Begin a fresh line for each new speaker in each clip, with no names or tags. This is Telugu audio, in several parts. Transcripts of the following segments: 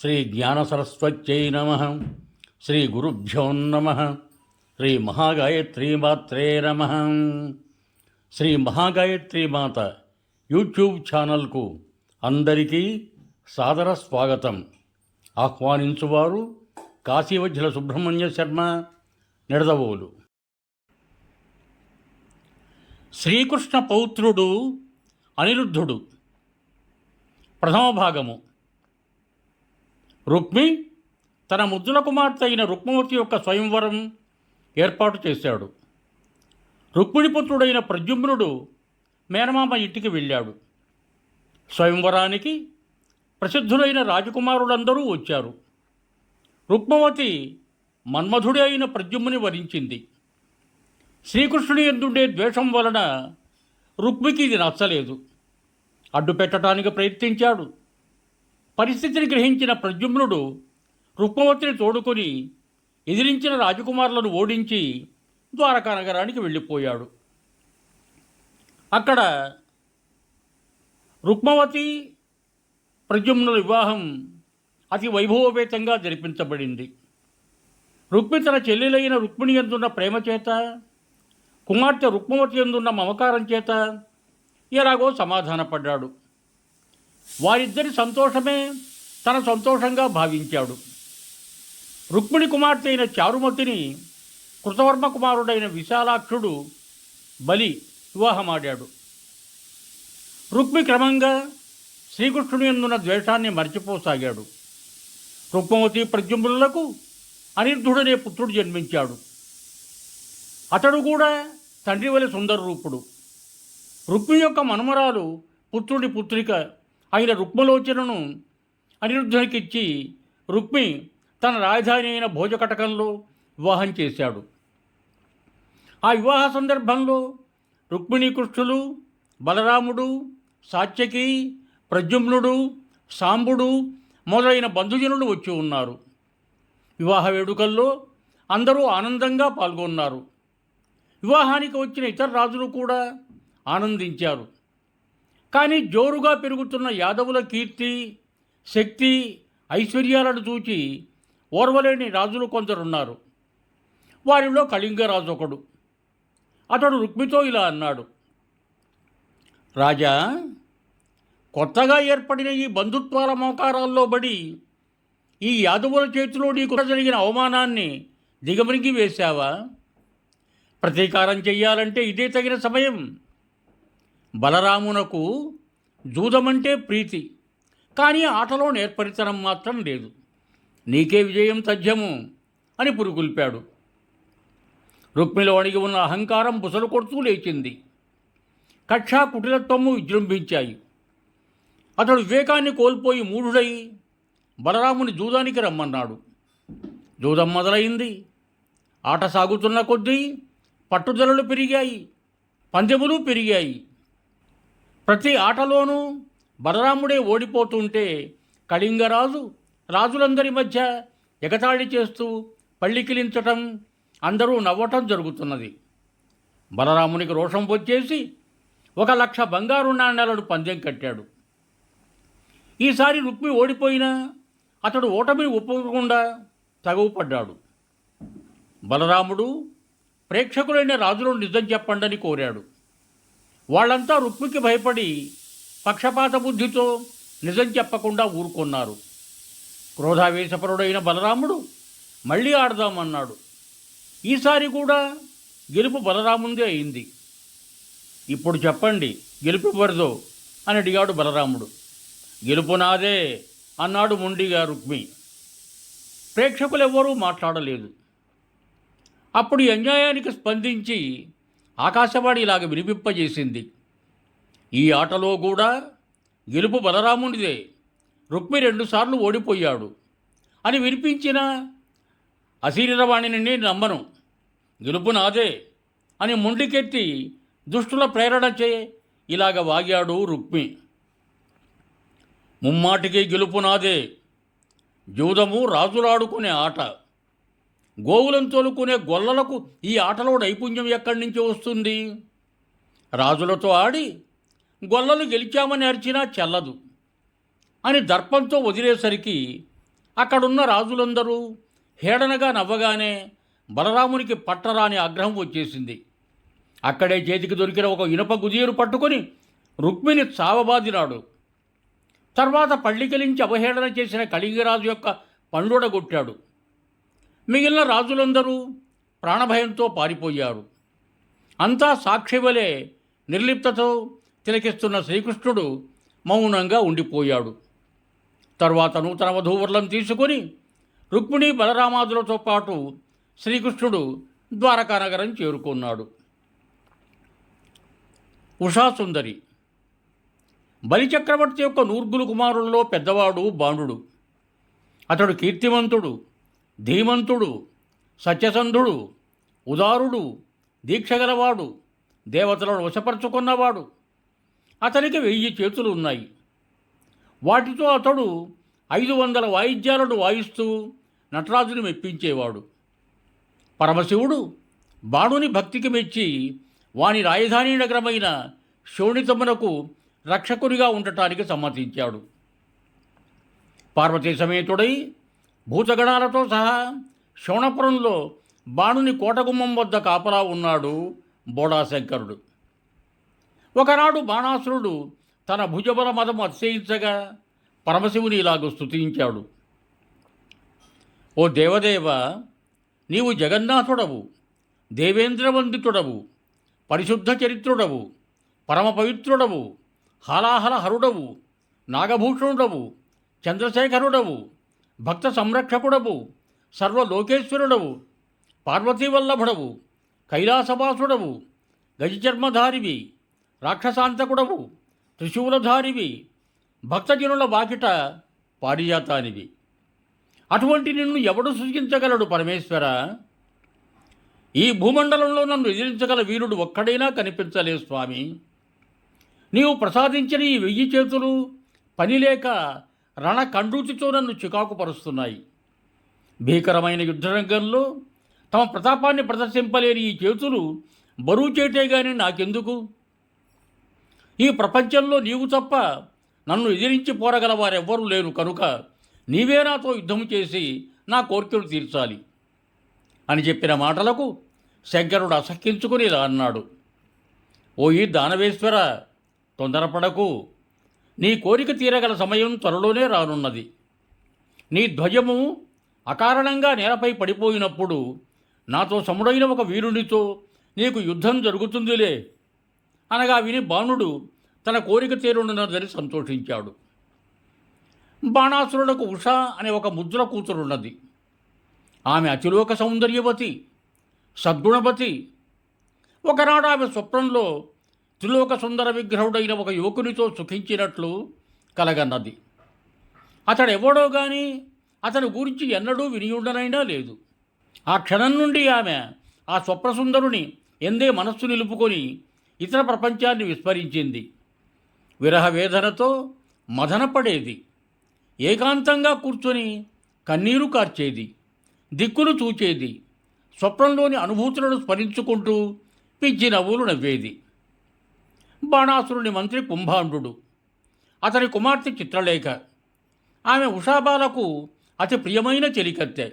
శ్రీ జ్ఞానసరస్వత్యై నమ. శ్రీ గురుభ్యో నమ. శ్రీ మహాగాయత్రీమాత్రే నమ. శ్రీ మహాగాయత్రి మాత యూట్యూబ్ ఛానల్కు అందరికీ సాదర స్వాగతం ఆహ్వానించువారు కాశీవజ్జల సుబ్రహ్మణ్య శర్మ నిడదవోలు. శ్రీకృష్ణ పౌత్రుడు అనిరుద్ధుడు. ప్రథమ భాగము. రుక్మి తన ముద్దుల కుమార్తె అయిన రుక్మవతి యొక్క స్వయంవరం ఏర్పాటు చేశాడు. రుక్మిణిపుత్రుడైన ప్రద్యుమ్నుడు మేనమామ ఇంటికి వెళ్ళాడు. స్వయంవరానికి ప్రసిద్ధులైన రాజకుమారులందరూ వచ్చారు. రుక్మవతి మన్మధుడి అయిన ప్రద్యుమ్ని వరించింది. శ్రీకృష్ణుని ఎందుండే ద్వేషం వలన రుక్మికి ఇది నచ్చలేదు. అడ్డు పెట్టడానికి ప్రయత్నించాడు. పరిస్థితిని గ్రహించిన ప్రద్యుమ్నుడు రుక్మవతిని తోడుకొని ఎదిరించిన రాజకుమారులను ఓడించి ద్వారకా నగరానికి వెళ్ళిపోయాడు. అక్కడ రుక్మవతి ప్రద్యుమ్నుల వివాహం అతి వైభవపేతంగా జరిపించబడింది. రుక్మి తన చెల్లెలైన రుక్మిణి ఎందున్న ప్రేమ చేత కుమార్తె రుక్మవతి ఎందున్న మమకారం చేత ఎలాగో సమాధానపడ్డాడు. వారిద్దరి సంతోషమే తన సంతోషంగా భావించాడు. రుక్మిణి కుమార్తె అయిన చారుమతిని కృతవర్మ కుమారుడైన విశాలాక్షుడు బలి వివాహమాడాడు. రుక్మి క్రమంగా శ్రీకృష్ణుని ఎందున్న ద్వేషాన్ని మర్చిపోసాగాడు. రుక్మవతి ప్రద్యుమ్నులకు అనిర్ధుడనే పుత్రుడు జన్మించాడు. అతడు కూడా తండ్రి వలె సుందర రూపుడు. రుక్మి యొక్క మనుమరాలు పుత్రుడి పుత్రిక ఆయన రుక్మలోచనను అనిరుద్ధునికిచ్చి రుక్మి తన రాజధాని అయిన భోజకటకంలో వివాహం చేశాడు. ఆ వివాహ సందర్భంలో రుక్మిణీకృష్ణులు బలరాముడు సాత్యకి ప్రద్యుమ్నుడు సాంబుడు మొదలైన బంధుజనులు వచ్చి ఉన్నారు. వివాహ వేడుకల్లో అందరూ ఆనందంగా పాల్గొన్నారు. వివాహానికి వచ్చిన ఇతర రాజులు కూడా ఆనందించారు. కానీ జోరుగా పెరుగుతున్న యాదవుల కీర్తి శక్తి ఐశ్వర్యాలను చూచి ఓర్వలేని రాజులు కొందరున్నారు. వారిలో కళింగరాజు ఒకడు. అతడు రుక్మితో ఇలా అన్నాడు. రాజా కొత్తగా ఏర్పడిన ఈ బంధుత్వాల మోకారాల్లో బడి ఈ యాదవుల చేతిలో నీకు జరిగిన అవమానాన్ని దిగమరికి వేశావా? ప్రతీకారం చెయ్యాలంటే ఇదే తగిన సమయం. బలరామునకు జూదమంటే ప్రీతి కానీ ఆటలో నేర్పరితనం మాత్రం లేదు. నీకే విజయం తథ్యము అని పురుగొల్పాడు. రుక్మిలో అణిగి ఉన్న అహంకారం బుసలు కొడుతూ లేచింది. కక్ష కుటిలత్వము విజృంభించాయి. అతడు వివేకాన్ని కోల్పోయి మూఢుడై బలరాముని జూదానికి రమ్మన్నాడు. జూదం మొదలైంది. ఆట సాగుతున్న కొద్దీ పట్టుదలలు పెరిగాయి పందెములు పెరిగాయి. ప్రతి ఆటలోనూ బలరాముడే ఓడిపోతుంటే కళింగరాజు రాజులందరి మధ్య ఎగతాళి చేస్తూ పళ్ళికిలించటం అందరూ నవ్వటం జరుగుతున్నది. బలరామునికి రోషం వచ్చేసి ఒక లక్ష బంగారు నాణ్యాలను పందెం కట్టాడు. ఈసారి రుక్మి ఓడిపోయినా అతడు ఓటమిని ఒప్పుకోకుండా తగువపడ్డాడు. బలరాముడు ప్రేక్షకులైన రాజులను నిజం చెప్పండని కోరాడు. వాళ్ళంతా రుక్మికి భయపడి పక్షపాత బుద్ధితో నిజం చెప్పకుండా ఊరుకున్నారు. క్రోధావేశపరుడైన బలరాముడు మళ్ళీ ఆడదామన్నాడు. ఈసారి కూడా గెలుపు బలరాముందే అయింది. ఇప్పుడు చెప్పండి గెలుపు ఎవరిదో అని అడిగాడు బలరాముడు. గెలుపు నాదే అన్నాడు మొండిగా రుక్మి. ప్రేక్షకులెవ్వరూ మాట్లాడలేదు. అప్పుడు అన్యాయానికి స్పందించి ఆకాశవాణి ఇలాగ వినిపింపజేసింది. ఈ ఆటలో కూడా గెలుపు బలరామునిదే. రుక్మి రెండుసార్లు ఓడిపోయాడు అని వినిపించిన అశరీరవాణిని నేను నమ్మను. గెలుపు నాదే అని ముండికెత్తి దుష్టుల ప్రేరణ చే ఇలాగ వాగాడు రుక్మి. ముమ్మాటికి గెలుపు నాదే. జూదము రాజులాడుకునే ఆట. గోవులను తోలుకునే గొల్లలకు ఈ ఆటలో నైపుణ్యం ఎక్కడి నుంచి వస్తుంది? రాజులతో ఆడి గొల్లలు గెలిచామని అరిచినా చెల్లదు అని దర్పంతో వదిలేసరికి అక్కడున్న రాజులందరూ హేడనగా నవ్వగానే బలరామునికి పట్టరాని ఆగ్రహం వచ్చేసింది. అక్కడే చేతికి దొరికిన ఒక ఇనుప గుదీరు పట్టుకొని రుక్మిణి చావబాదినాడు. తర్వాత పళ్ళికలించి అవహేళన చేసిన కళింగరాజు యొక్క పండుడగొట్టాడు. మిగిలిన రాజులందరూ ప్రాణభయంతో పారిపోయారు. అంతా సాక్షివలే నిర్లిప్తతో తిలకిస్తున్న శ్రీకృష్ణుడు మౌనంగా ఉండిపోయాడు. తర్వాత నూతన వధూవరులను తీసుకొని రుక్మిణి బలరామాదులతో పాటు శ్రీకృష్ణుడు ద్వారకానగరం చేరుకున్నాడు. ఉషాసుందరి బలిచక్రవర్తి యొక్క నూర్గులు కుమారుల్లో పెద్దవాడు బాణుడు అతడు కీర్తివంతుడు ధీమంతుడు సత్యసంధుడు ఉదారుడు దీక్షగలవాడు దేవతలను వశపరుచుకున్నవాడు. అతనికి వెయ్యి చేతులు ఉన్నాయి వాటితో అతడు ఐదు వందల వాయిద్యాలను వాయిస్తూ నటరాజుని మెప్పించేవాడు. పరమశివుడు బాణుని భక్తికి మెచ్చి వాని రాజధాని నగరమైన శోణితమునకు రక్షకునిగా ఉండటానికి సమ్మతించాడు. పార్వతీ సమేతుడై భూతగణాలతో సహా శోణపురంలో బాణుని కోటగుమ్మం వద్ద కాపలా ఉన్నాడు బోడాశంకరుడు. ఒకనాడు బాణాసురుడు తన భుజబల మదం అతిశయించగా పరమశివుని ఇలాగ స్తుతించాడు. ఓ దేవదేవ నీవు జగన్నాథుడవు దేవేంద్రవందితుడవు పరిశుద్ధ చరిత్రుడవు పరమ పవిత్రుడవు హాలాహల హరుడవు నాగభూషణుడవు చంద్రశేఖరుడవు భక్త సంరక్షకుడవు సర్వలోకేశ్వరుడవు పార్వతీవల్లభుడవు కైలాసవాసుడవు గజచర్మధారివి రాక్షసాంతకుడవు త్రిశూలధారివి భక్తజనుల వాకిట పారిజాతానివి. అటువంటి నిన్ను ఎవడు సృజించగలడు పరమేశ్వర? ఈ భూమండలంలో నన్ను ఎదిరించగల వీరుడు ఒక్కడైనా కనిపించలే స్వామి. నీవు ప్రసాదించిన ఈ వెయ్యి చేతులు పనిలేక రణ కండూచితో నన్ను చికాకుపరుస్తున్నాయి భీకరమైన యుద్ధరంగంలో తమ ప్రతాపాన్ని ప్రదర్శింపలేని ఈ చేతులు బరువు చేటే గాని నాకెందుకు? ఈ ప్రపంచంలో నీవు తప్ప నన్ను ఎదిరించి పోరగలవారెవ్వరూ లేరు కనుక నీవే నాతో యుద్ధం చేసి నా కోరికలు తీర్చాలి అని చెప్పిన మాటలకు శంకరుడు అసహ్యించుకుని ఇలా అన్నాడు. ఓ ఈ దానవేశ్వర తొందరపడకు. నీ కోరిక తీరగల సమయం త్వరలోనే రానున్నది. నీ ధ్వజము అకారణంగా నేలపై పడిపోయినప్పుడు నాతో సముడైన ఒక వీరునితో నీకు యుద్ధం జరుగుతుందిలే అనగా విని బాణుడు తన కోరిక తీరున్నదని సంతోషించాడు. బాణాసురులకు ఉష అనే ఒక ముద్ర కూతురున్నది. ఆమె అతిలోక సౌందర్యవతి సద్గుణవతి ఒకనాడు ఆమె స్వప్నంలో త్రిలోక సుందర విగ్రహుడైన ఒక యువకునితో సుఖించినట్లు కలగన్నది. అతడెవడో గాని అతని గురించి ఎన్నడూ వినియుండనైనా లేదు. ఆ క్షణం నుండి ఆమె ఆ స్వప్నసుందరుని ఎందే మనస్సు నిలుపుకొని ఇతర ప్రపంచాన్ని విస్మరించింది. విరహ వేదనతో మదనపడేది. ఏకాంతంగా కూర్చొని కన్నీరు కార్చేది. దిక్కులు చూచేది. స్వప్నంలోని అనుభూతులను స్మరించుకుంటూ పిచ్చి నవ్వులు నవ్వేది. బాణాసురుని మంత్రి కుంభాండు అతని కుమార్తె చిత్రలేఖ. ఆమె ఉషాబాలకు అతి ప్రియమైన చెలికత్తె.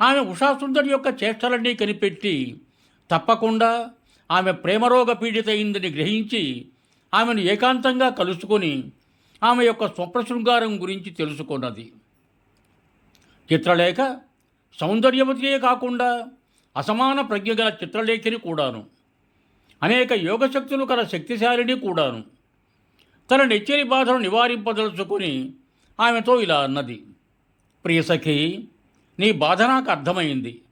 ఆమె ఉషాసుందరి యొక్క చేష్టలన్నీ కనిపెట్టి తప్పకుండా ఆమె ప్రేమరోగ పీడితయిందని గ్రహించి ఆమెను ఏకాంతంగా కలుసుకొని ఆమె యొక్క స్వప్న శృంగారం గురించి తెలుసుకున్నది. చిత్రలేఖ సౌందర్యవతియే కాకుండా అసమాన ప్రజ్ఞ గల చిత్రలేఖని కూడాను. అనేక యోగశక్తులు గల శక్తిశాలిని కూడాను. తన నెచ్చరి బాధను నివారింపదలుచుకొని ఆమెతో ఇలా అన్నది. ప్రియసఖి నీ బాధ నాకు అర్థమైంది.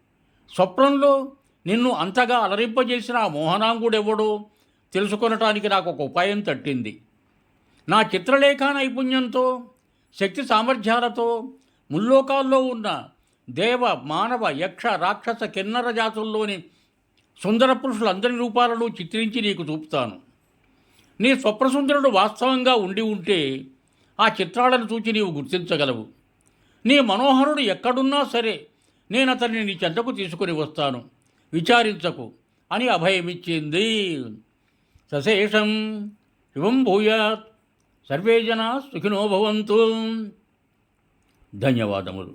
స్వప్నంలో నిన్ను అంతగా అలరింపజేసిన ఆ మోహనాంగుడెవడో తెలుసుకొనటానికి నాకు ఒక ఉపాయం తట్టింది. నా చిత్రలేఖ నైపుణ్యంతో శక్తి సామర్థ్యాలతో ముల్లోకాల్లో ఉన్న దేవ మానవ యక్ష రాక్షస కిన్నర జాతుల్లోని సుందర పురుషులందరి రూపాలను చిత్రించి నీకు చూపుతాను. నీ స్వప్రసుందరుడు వాస్తవంగా ఉండి ఉంటే ఆ చిత్రాలను చూచి నీవు గుర్తించగలవు. నీ మనోహరుడు ఎక్కడున్నా సరే నేను అతన్ని నీ చెంతకు తీసుకుని వస్తాను. విచారించకు అని అభయమిచ్చింది. సశేషం శివం భూయాత్. సర్వే జనా సుఖినో భవంతు. ధన్యవాదములు.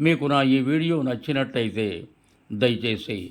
మీకు నా ఈ వీడియో నచ్చినట్టయితే దయచేసి